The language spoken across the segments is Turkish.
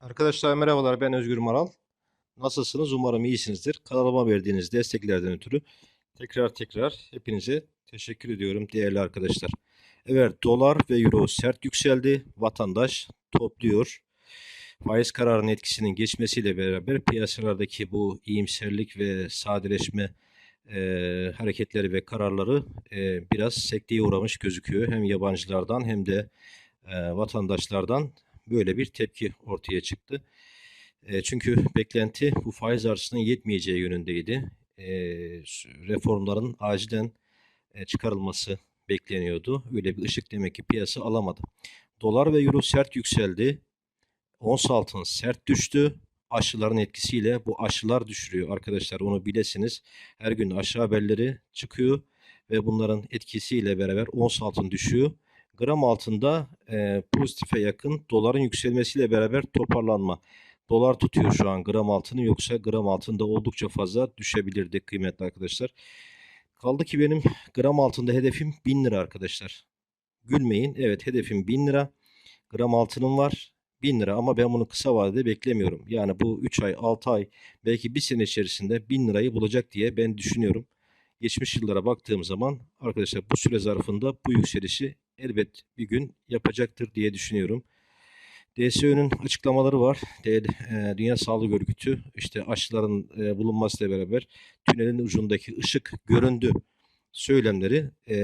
Arkadaşlar merhabalar ben Özgür Maral. Nasılsınız? Umarım iyisinizdir. Kanalıma verdiğiniz desteklerden ötürü tekrar tekrar hepinize teşekkür ediyorum değerli arkadaşlar. Evet dolar ve euro sert yükseldi. Vatandaş topluyor. Faiz kararının etkisinin geçmesiyle beraber piyasalardaki bu iyimserlik ve sadeleşme e, hareketleri ve kararları e, biraz sekteye uğramış gözüküyor. Hem yabancılardan hem de e, vatandaşlardan böyle bir tepki ortaya çıktı. E, çünkü beklenti bu faiz artışının yetmeyeceği yönündeydi. E, reformların acilen e, çıkarılması bekleniyordu. Öyle bir ışık demek ki piyasa alamadı. Dolar ve euro sert yükseldi. Ons altın sert düştü. Aşıların etkisiyle bu aşılar düşürüyor arkadaşlar onu bilesiniz. Her gün aşı haberleri çıkıyor ve bunların etkisiyle beraber ons altın düşüyor. Gram altında e, pozitife yakın doların yükselmesiyle beraber toparlanma. Dolar tutuyor şu an gram altını yoksa gram altında oldukça fazla düşebilirdi kıymetli arkadaşlar. Kaldı ki benim gram altında hedefim 1000 lira arkadaşlar. Gülmeyin. Evet hedefim 1000 lira. Gram altınım var. 1000 lira ama ben bunu kısa vadede beklemiyorum. Yani bu 3 ay, 6 ay, belki 1 sene içerisinde 1000 lirayı bulacak diye ben düşünüyorum. Geçmiş yıllara baktığım zaman arkadaşlar bu süre zarfında bu yükselişi elbet bir gün yapacaktır diye düşünüyorum. DSÖ'nün açıklamaları var. E, Dünya Sağlık Örgütü işte aşıların e, bulunmasıyla beraber tünelin ucundaki ışık göründü söylemleri e,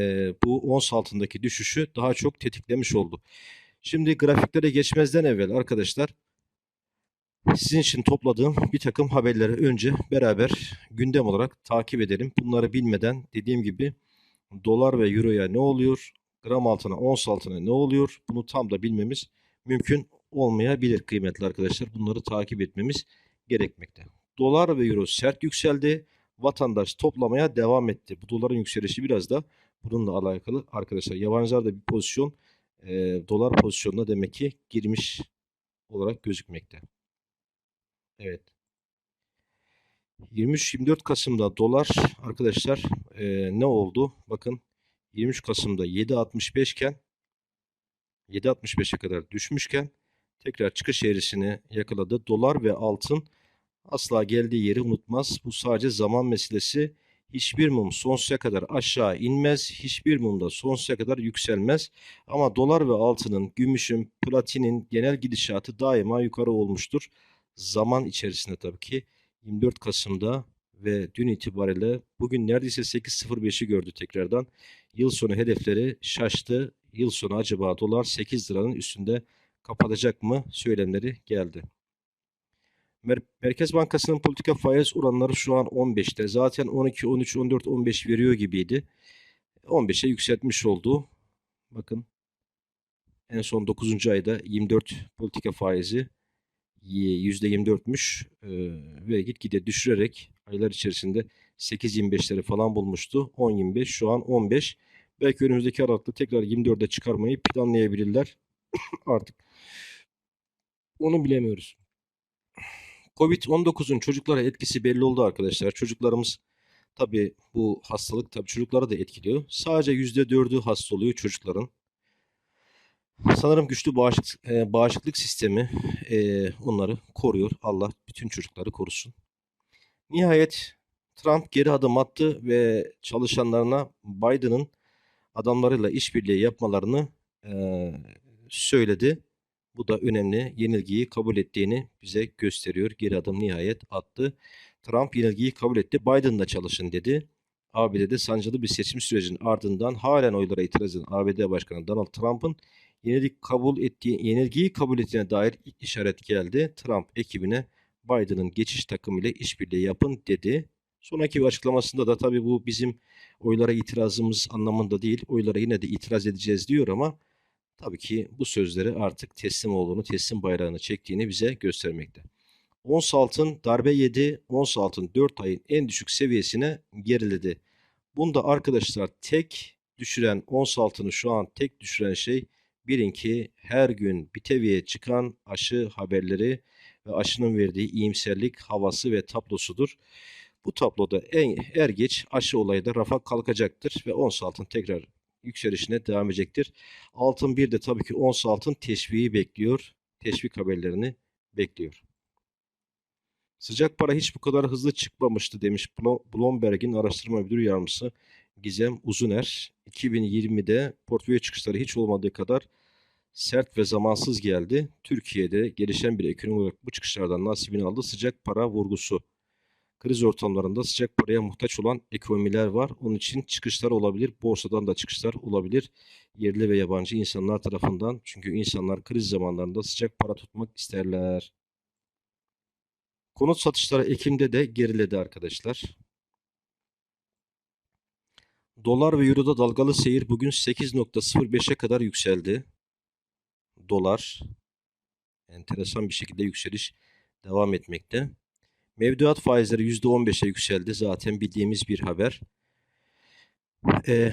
bu ons altındaki düşüşü daha çok tetiklemiş oldu. Şimdi grafiklere geçmezden evvel arkadaşlar sizin için topladığım bir takım haberleri önce beraber gündem olarak takip edelim. Bunları bilmeden dediğim gibi dolar ve euroya ne oluyor? Gram altına, ons altına ne oluyor? Bunu tam da bilmemiz mümkün olmayabilir kıymetli arkadaşlar. Bunları takip etmemiz gerekmekte. Dolar ve euro sert yükseldi. Vatandaş toplamaya devam etti. Bu doların yükselişi biraz da bununla alakalı arkadaşlar. Yabancılar da bir pozisyon e, dolar pozisyonuna demek ki girmiş olarak gözükmekte. Evet. 23-24 Kasım'da dolar arkadaşlar e, ne oldu? Bakın 23 Kasım'da 7.65 iken 7.65'e kadar düşmüşken tekrar çıkış eğrisini yakaladı. Dolar ve altın asla geldiği yeri unutmaz. Bu sadece zaman meselesi. Hiçbir mum sonsuza kadar aşağı inmez. Hiçbir mum da sonsuza kadar yükselmez. Ama dolar ve altının, gümüşün, platinin genel gidişatı daima yukarı olmuştur. Zaman içerisinde tabii ki 24 Kasım'da ve dün itibariyle bugün neredeyse 8.05'i gördü tekrardan. Yıl sonu hedefleri şaştı. Yıl sonu acaba dolar 8 liranın üstünde kapatacak mı söylemleri geldi. Mer Merkez Bankası'nın politika faiz oranları şu an 15'te. Zaten 12, 13, 14, 15 veriyor gibiydi. 15'e yükseltmiş oldu. Bakın en son 9. ayda 24 politika faizi %24'müş e, ve gitgide düşürerek aylar içerisinde 8.25'leri falan bulmuştu. 10.25 şu an 15. Belki önümüzdeki aralıkta tekrar 24'e çıkarmayı planlayabilirler. Artık onu bilemiyoruz. Covid-19'un çocuklara etkisi belli oldu arkadaşlar. Çocuklarımız tabii bu hastalık tabii çocukları da etkiliyor. Sadece %4'ü hasta oluyor çocukların. Sanırım güçlü bağışıklık, e, bağışıklık sistemi e, onları koruyor. Allah bütün çocukları korusun. Nihayet Trump geri adım attı ve çalışanlarına Biden'ın adamlarıyla işbirliği yapmalarını e, söyledi. Bu da önemli. Yenilgiyi kabul ettiğini bize gösteriyor. Geri adım nihayet attı. Trump yenilgiyi kabul etti. Biden'la çalışın dedi. ABD'de sancılı bir seçim sürecinin ardından halen oylara itiraz eden ABD Başkanı Donald Trump'ın yenilgi kabul ettiği, yenilgiyi kabul ettiğine dair işaret geldi. Trump ekibine Biden'ın geçiş takımıyla işbirliği yapın dedi. Sonraki bir açıklamasında da tabii bu bizim oylara itirazımız anlamında değil. Oylara yine de itiraz edeceğiz diyor ama tabii ki bu sözleri artık teslim olduğunu, teslim bayrağını çektiğini bize göstermekte. Ons altın darbe yedi. Ons altın 4 ayın en düşük seviyesine geriledi. Bunda arkadaşlar tek düşüren ons altını şu an tek düşüren şey bilin ki her gün bir teviye çıkan aşı haberleri ve aşının verdiği iyimserlik havası ve tablosudur. Bu tabloda en, er geç aşı olayı da rafa kalkacaktır ve ons altın tekrar yükselişine devam edecektir. Altın bir de tabii ki ons altın teşviği bekliyor. Teşvik haberlerini bekliyor. Sıcak para hiç bu kadar hızlı çıkmamıştı demiş Blo- Bloomberg'in araştırma müdür yardımcısı Gizem Uzuner. 2020'de portföy çıkışları hiç olmadığı kadar sert ve zamansız geldi. Türkiye'de gelişen bir ekonomi olarak bu çıkışlardan nasibini aldı. Sıcak para vurgusu. Kriz ortamlarında sıcak paraya muhtaç olan ekonomiler var. Onun için çıkışlar olabilir. Borsadan da çıkışlar olabilir. Yerli ve yabancı insanlar tarafından. Çünkü insanlar kriz zamanlarında sıcak para tutmak isterler. Konut satışları Ekim'de de geriledi arkadaşlar. Dolar ve Euro'da dalgalı seyir bugün 8.05'e kadar yükseldi. Dolar enteresan bir şekilde yükseliş devam etmekte. Mevduat faizleri %15'e yükseldi. Zaten bildiğimiz bir haber. Ee,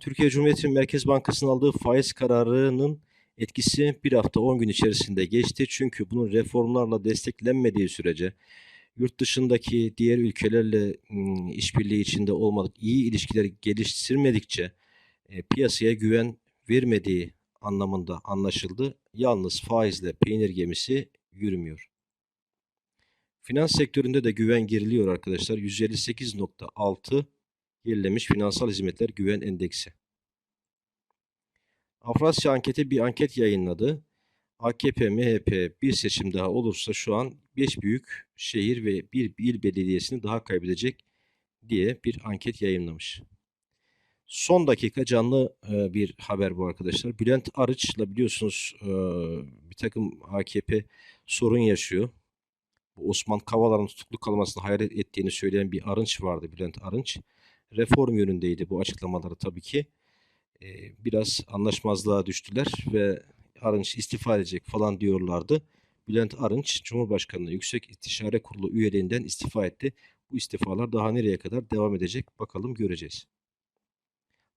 Türkiye Cumhuriyeti Merkez Bankası'nın aldığı faiz kararının etkisi bir hafta 10 gün içerisinde geçti. Çünkü bunun reformlarla desteklenmediği sürece yurt dışındaki diğer ülkelerle ım, işbirliği içinde olmadık, iyi ilişkiler geliştirmedikçe e, piyasaya güven vermediği anlamında anlaşıldı. Yalnız faizle peynir gemisi yürümüyor. Finans sektöründe de güven geriliyor arkadaşlar. 158.6 gerilemiş finansal hizmetler güven endeksi. Afrasya anketi bir anket yayınladı. AKP, MHP bir seçim daha olursa şu an 5 büyük şehir ve bir il belediyesini daha kaybedecek diye bir anket yayınlamış. Son dakika canlı e, bir haber bu arkadaşlar. Bülent Arıç'la biliyorsunuz e, bir takım AKP sorun yaşıyor. Osman Kavala'nın tutuklu kalmasını hayret ettiğini söyleyen bir Arınç vardı Bülent Arınç. Reform yönündeydi bu açıklamaları tabii ki. E, biraz anlaşmazlığa düştüler ve Arınç istifa edecek falan diyorlardı. Bülent Arınç Cumhurbaşkanlığı Yüksek İstişare Kurulu üyeliğinden istifa etti. Bu istifalar daha nereye kadar devam edecek bakalım göreceğiz.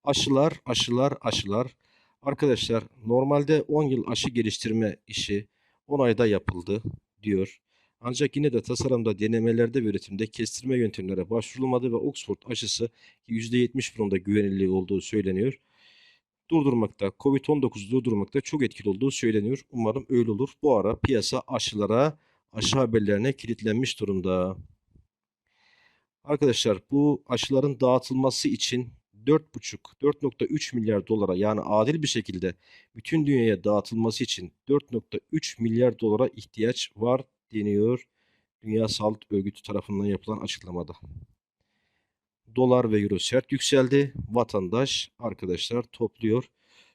Aşılar, aşılar, aşılar. Arkadaşlar normalde 10 yıl aşı geliştirme işi 10 ayda yapıldı diyor. Ancak yine de tasarımda, denemelerde ve üretimde kestirme yöntemlere başvurulmadı ve Oxford aşısı %70 oranında güvenilirliği olduğu söyleniyor. Durdurmakta, Covid-19'u durdurmakta çok etkili olduğu söyleniyor. Umarım öyle olur. Bu ara piyasa aşılara, aşı haberlerine kilitlenmiş durumda. Arkadaşlar bu aşıların dağıtılması için 4,5-4.3 milyar dolara yani adil bir şekilde bütün dünyaya dağıtılması için 4.3 milyar dolara ihtiyaç var deniyor Dünya Sağlık Örgütü tarafından yapılan açıklamada. Dolar ve euro sert yükseldi. Vatandaş arkadaşlar topluyor.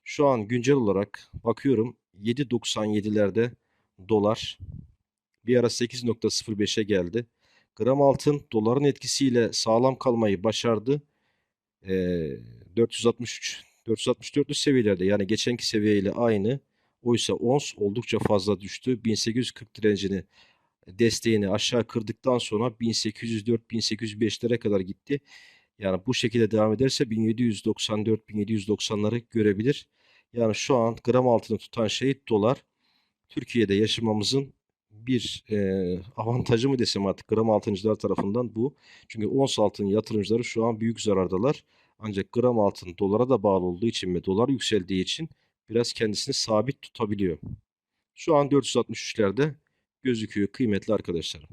Şu an güncel olarak bakıyorum 7.97'lerde dolar bir ara 8.05'e geldi. Gram altın doların etkisiyle sağlam kalmayı başardı. Ee, 463 464'lü seviyelerde yani geçenki seviyeyle aynı. Oysa ons oldukça fazla düştü. 1840 direncini desteğini aşağı kırdıktan sonra 1804-1805'lere kadar gitti. Yani bu şekilde devam ederse 1794-1790'ları görebilir. Yani şu an gram altını tutan şey dolar. Türkiye'de yaşamamızın bir e, avantajı mı desem artık gram altıncılar tarafından bu. Çünkü ons altın yatırımcıları şu an büyük zarardalar. Ancak gram altın dolara da bağlı olduğu için ve dolar yükseldiği için biraz kendisini sabit tutabiliyor. Şu an 463'lerde gözüküyor kıymetli arkadaşlarım.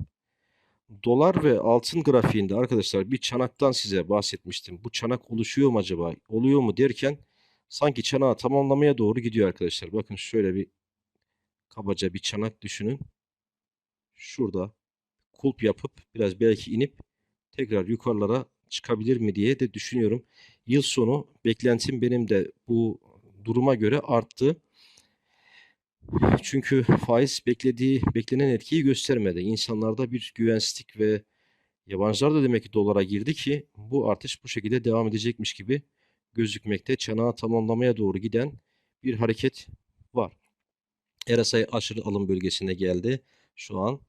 Dolar ve altın grafiğinde arkadaşlar bir çanaktan size bahsetmiştim. Bu çanak oluşuyor mu acaba? Oluyor mu derken sanki çanağı tamamlamaya doğru gidiyor arkadaşlar. Bakın şöyle bir kabaca bir çanak düşünün. Şurada kulp yapıp biraz belki inip tekrar yukarılara çıkabilir mi diye de düşünüyorum. Yıl sonu beklentim benim de bu duruma göre arttı. Çünkü faiz beklediği, beklenen etkiyi göstermedi. İnsanlarda bir güvensizlik ve yabancılar da demek ki dolara girdi ki bu artış bu şekilde devam edecekmiş gibi gözükmekte. Çanağı tamamlamaya doğru giden bir hareket var. RSI aşırı alım bölgesine geldi. Şu an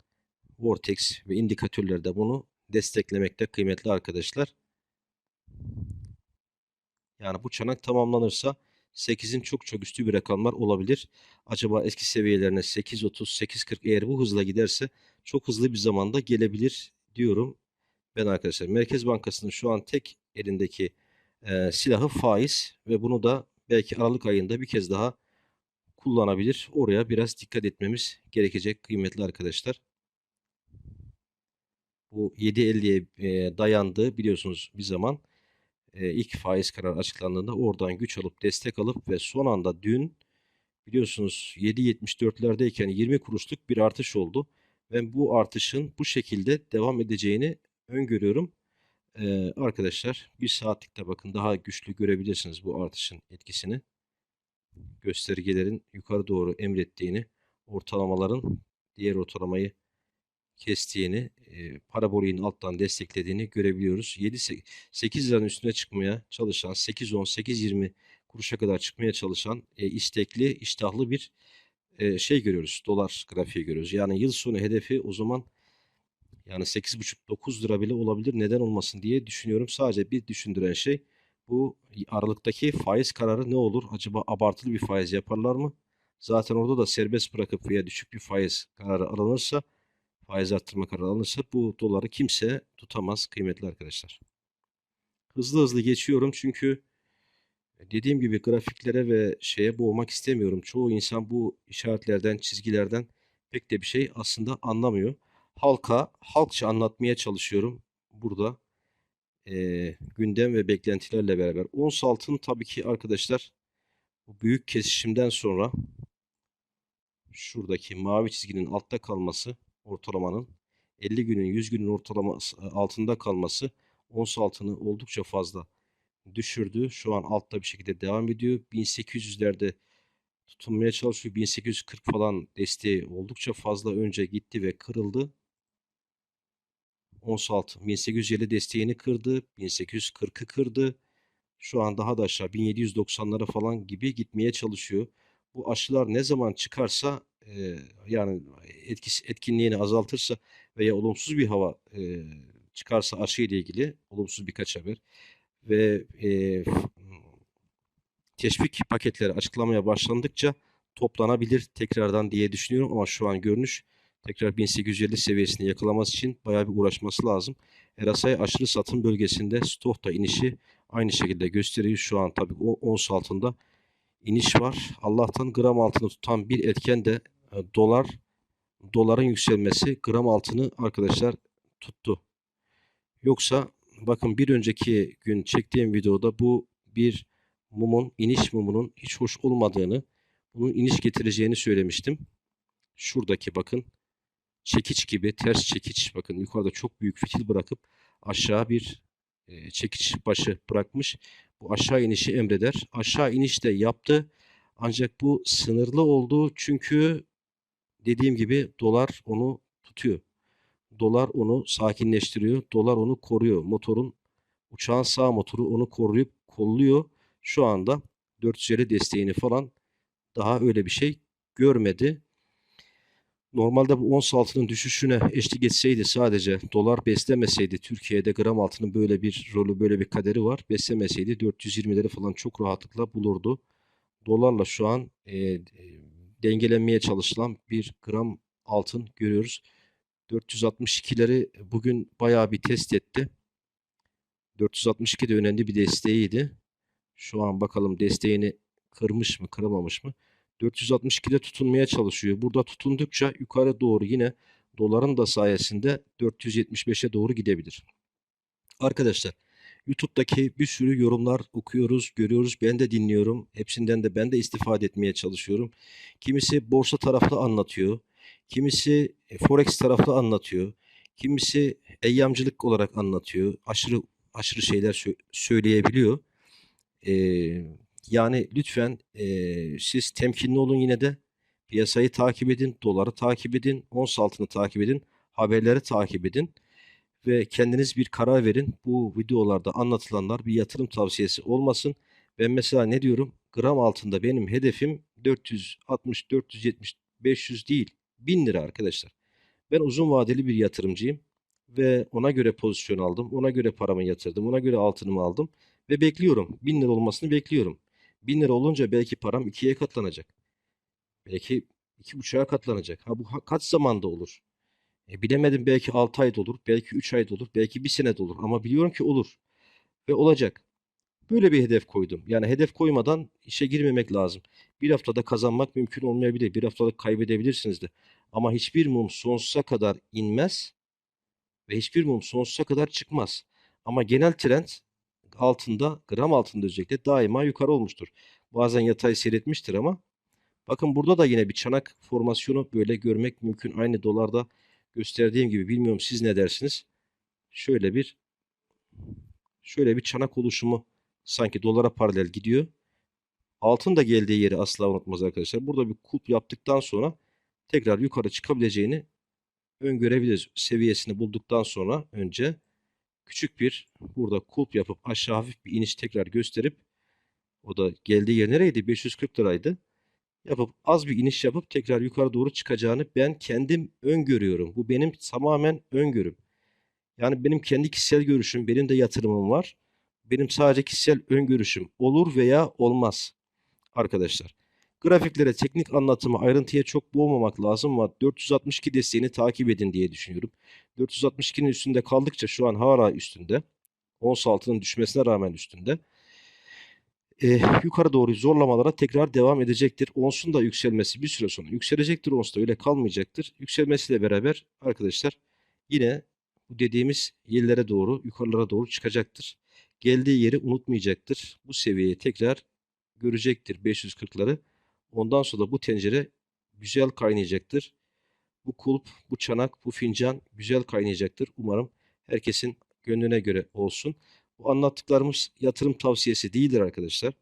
Vortex ve indikatörler de bunu desteklemekte kıymetli arkadaşlar. Yani bu çanak tamamlanırsa 8'in çok çok üstü bir rakamlar olabilir. Acaba eski seviyelerine 8.30, 8.40 eğer bu hızla giderse çok hızlı bir zamanda gelebilir diyorum ben arkadaşlar. Merkez Bankası'nın şu an tek elindeki e, silahı faiz ve bunu da belki Aralık ayında bir kez daha kullanabilir. Oraya biraz dikkat etmemiz gerekecek kıymetli arkadaşlar. Bu 7.50'ye e, dayandı biliyorsunuz bir zaman. E, ilk faiz kararı açıklandığında oradan güç alıp destek alıp ve son anda dün biliyorsunuz 7.74'lerdeyken 20 kuruşluk bir artış oldu. Ben bu artışın bu şekilde devam edeceğini öngörüyorum. Ee, arkadaşlar bir saatlikte bakın daha güçlü görebilirsiniz bu artışın etkisini. Göstergelerin yukarı doğru emrettiğini, ortalamaların diğer ortalamayı kestiğini, e, paraboliğin alttan desteklediğini görebiliyoruz. 7 8 liranın üstüne çıkmaya çalışan, 8-10, 8-20 kuruşa kadar çıkmaya çalışan e, istekli, iştahlı bir e, şey görüyoruz. Dolar grafiği görüyoruz. Yani yıl sonu hedefi o zaman yani 8,5-9 lira bile olabilir. Neden olmasın diye düşünüyorum. Sadece bir düşündüren şey bu Aralık'taki faiz kararı ne olur? Acaba abartılı bir faiz yaparlar mı? Zaten orada da serbest bırakıp veya düşük bir faiz kararı alınırsa, faiz arttırma kararı alınırsa bu doları kimse tutamaz kıymetli arkadaşlar. Hızlı hızlı geçiyorum çünkü dediğim gibi grafiklere ve şeye boğmak istemiyorum. Çoğu insan bu işaretlerden, çizgilerden pek de bir şey aslında anlamıyor halka halkça anlatmaya çalışıyorum burada e, gündem ve beklentilerle beraber. Ons altın tabii ki arkadaşlar bu büyük kesişimden sonra şuradaki mavi çizginin altta kalması ortalamanın 50 günün 100 günün ortalaması altında kalması ons altını oldukça fazla düşürdü. Şu an altta bir şekilde devam ediyor. 1800'lerde tutunmaya çalışıyor. 1840 falan desteği oldukça fazla önce gitti ve kırıldı ons altın 1850 desteğini kırdı. 1840'ı kırdı. Şu an daha da aşağı 1790'lara falan gibi gitmeye çalışıyor. Bu aşılar ne zaman çıkarsa e, yani etkisi, etkinliğini azaltırsa veya olumsuz bir hava e, çıkarsa aşı ile ilgili olumsuz birkaç haber ve e, teşvik paketleri açıklamaya başlandıkça toplanabilir tekrardan diye düşünüyorum ama şu an görünüş tekrar 1850 seviyesini yakalaması için bayağı bir uğraşması lazım. Erasay aşırı satım bölgesinde stokta inişi aynı şekilde gösteriyor. Şu an tabii o ons altında iniş var. Allah'tan gram altını tutan bir etken de dolar doların yükselmesi gram altını arkadaşlar tuttu. Yoksa bakın bir önceki gün çektiğim videoda bu bir mumun iniş mumunun hiç hoş olmadığını bunun iniş getireceğini söylemiştim. Şuradaki bakın çekiç gibi ters çekiç bakın yukarıda çok büyük fitil bırakıp aşağı bir e, çekiç başı bırakmış. Bu aşağı inişi emreder. Aşağı iniş de yaptı. Ancak bu sınırlı oldu çünkü dediğim gibi dolar onu tutuyor. Dolar onu sakinleştiriyor. Dolar onu koruyor. Motorun uçağın sağ motoru onu koruyup kolluyor. Şu anda 450 desteğini falan daha öyle bir şey görmedi. Normalde bu ons altının düşüşüne eşlik etseydi sadece dolar beslemeseydi Türkiye'de gram altının böyle bir rolü böyle bir kaderi var. Beslemeseydi 420'leri falan çok rahatlıkla bulurdu. Dolarla şu an e, dengelenmeye çalışılan bir gram altın görüyoruz. 462'leri bugün bayağı bir test etti. 462 de önemli bir desteğiydi. Şu an bakalım desteğini kırmış mı kıramamış mı? 462'de tutunmaya çalışıyor. Burada tutundukça yukarı doğru yine doların da sayesinde 475'e doğru gidebilir. Arkadaşlar YouTube'daki bir sürü yorumlar okuyoruz, görüyoruz. Ben de dinliyorum. Hepsinden de ben de istifade etmeye çalışıyorum. Kimisi borsa taraflı anlatıyor. Kimisi e, forex taraflı anlatıyor. Kimisi eyyamcılık olarak anlatıyor. Aşırı aşırı şeyler söyleyebiliyor. Ee, yani lütfen e, siz temkinli olun yine de. Piyasayı takip edin, doları takip edin, ons altını takip edin, haberleri takip edin ve kendiniz bir karar verin. Bu videolarda anlatılanlar bir yatırım tavsiyesi olmasın. Ben mesela ne diyorum? Gram altında benim hedefim 460, 470, 500 değil. 1000 lira arkadaşlar. Ben uzun vadeli bir yatırımcıyım ve ona göre pozisyon aldım. Ona göre paramı yatırdım. Ona göre altınımı aldım ve bekliyorum. 1000 lira olmasını bekliyorum. 1000 lira olunca belki param ikiye katlanacak. Belki iki buçuğa katlanacak. Ha bu kaç zamanda olur? E, bilemedim belki 6 ayda olur, belki 3 ayda olur, belki bir senede olur. Ama biliyorum ki olur ve olacak. Böyle bir hedef koydum. Yani hedef koymadan işe girmemek lazım. Bir haftada kazanmak mümkün olmayabilir. Bir haftalık kaybedebilirsiniz de. Ama hiçbir mum sonsuza kadar inmez ve hiçbir mum sonsuza kadar çıkmaz. Ama genel trend altında, gram altında özellikle daima yukarı olmuştur. Bazen yatay seyretmiştir ama bakın burada da yine bir çanak formasyonu böyle görmek mümkün. Aynı dolarda gösterdiğim gibi bilmiyorum siz ne dersiniz? Şöyle bir şöyle bir çanak oluşumu sanki dolara paralel gidiyor. Altın da geldiği yeri asla unutmaz arkadaşlar. Burada bir kulp yaptıktan sonra tekrar yukarı çıkabileceğini öngörebiliriz. Seviyesini bulduktan sonra önce küçük bir burada kulp yapıp aşağı hafif bir iniş tekrar gösterip o da geldiği yer nereydi? 540 liraydı. Yapıp az bir iniş yapıp tekrar yukarı doğru çıkacağını ben kendim öngörüyorum. Bu benim tamamen öngörüm. Yani benim kendi kişisel görüşüm, benim de yatırımım var. Benim sadece kişisel öngörüşüm olur veya olmaz arkadaşlar. Grafiklere teknik anlatımı ayrıntıya çok boğmamak lazım ama 462 desteğini takip edin diye düşünüyorum. 462'nin üstünde kaldıkça şu an hala üstünde. Ons altının düşmesine rağmen üstünde. Ee, yukarı doğru zorlamalara tekrar devam edecektir. Ons'un da yükselmesi bir süre sonra yükselecektir. Ons da öyle kalmayacaktır. Yükselmesiyle beraber arkadaşlar yine bu dediğimiz yerlere doğru yukarılara doğru çıkacaktır. Geldiği yeri unutmayacaktır. Bu seviyeyi tekrar görecektir 540'ları. Ondan sonra bu tencere güzel kaynayacaktır. Bu kulp, bu çanak, bu fincan güzel kaynayacaktır. Umarım herkesin gönlüne göre olsun. Bu anlattıklarımız yatırım tavsiyesi değildir arkadaşlar.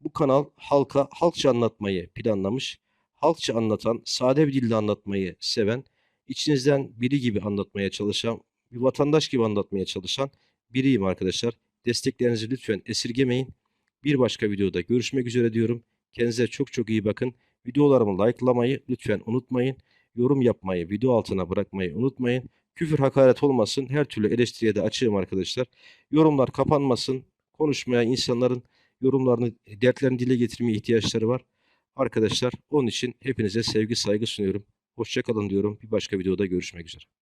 Bu kanal halka halkça anlatmayı planlamış. Halkça anlatan, sade bir dilde anlatmayı seven, içinizden biri gibi anlatmaya çalışan, bir vatandaş gibi anlatmaya çalışan biriyim arkadaşlar. Desteklerinizi lütfen esirgemeyin. Bir başka videoda görüşmek üzere diyorum. Kendinize çok çok iyi bakın. Videolarımı likelamayı lütfen unutmayın. Yorum yapmayı, video altına bırakmayı unutmayın. Küfür hakaret olmasın. Her türlü eleştiriye de açığım arkadaşlar. Yorumlar kapanmasın. Konuşmaya insanların yorumlarını, dertlerini dile getirmeye ihtiyaçları var. Arkadaşlar onun için hepinize sevgi saygı sunuyorum. Hoşçakalın diyorum. Bir başka videoda görüşmek üzere.